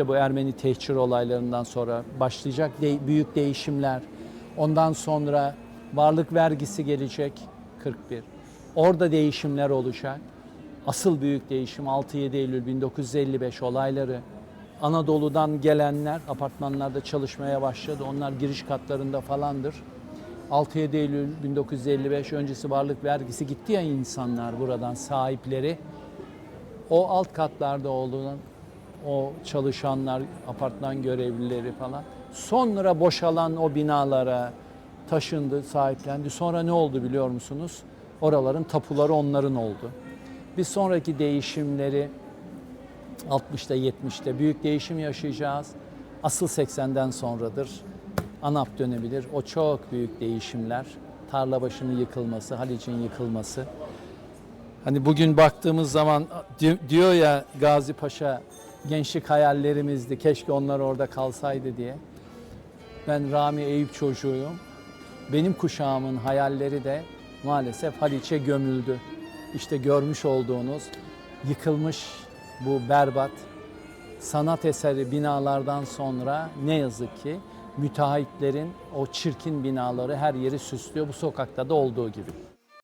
işte bu Ermeni tehcir olaylarından sonra başlayacak de- büyük değişimler. Ondan sonra varlık vergisi gelecek 41. Orada değişimler olacak. Asıl büyük değişim 6-7 Eylül 1955 olayları. Anadolu'dan gelenler apartmanlarda çalışmaya başladı. Onlar giriş katlarında falandır. 6-7 Eylül 1955 öncesi varlık vergisi gitti ya insanlar buradan sahipleri. O alt katlarda olan o çalışanlar, apartman görevlileri falan sonra boşalan o binalara taşındı, sahiplendi. Sonra ne oldu biliyor musunuz? Oraların tapuları onların oldu. Bir sonraki değişimleri 60'ta 70'te büyük değişim yaşayacağız. Asıl 80'den sonradır. ANAP dönemidir. O çok büyük değişimler. Tarlabaşı'nın yıkılması, Haliç'in yıkılması. Hani bugün baktığımız zaman di- diyor ya Gazi Paşa gençlik hayallerimizdi. Keşke onlar orada kalsaydı diye. Ben Rami Eyüp çocuğuyum. Benim kuşağımın hayalleri de maalesef Haliç'e gömüldü. İşte görmüş olduğunuz yıkılmış bu berbat sanat eseri binalardan sonra ne yazık ki müteahhitlerin o çirkin binaları her yeri süslüyor. Bu sokakta da olduğu gibi.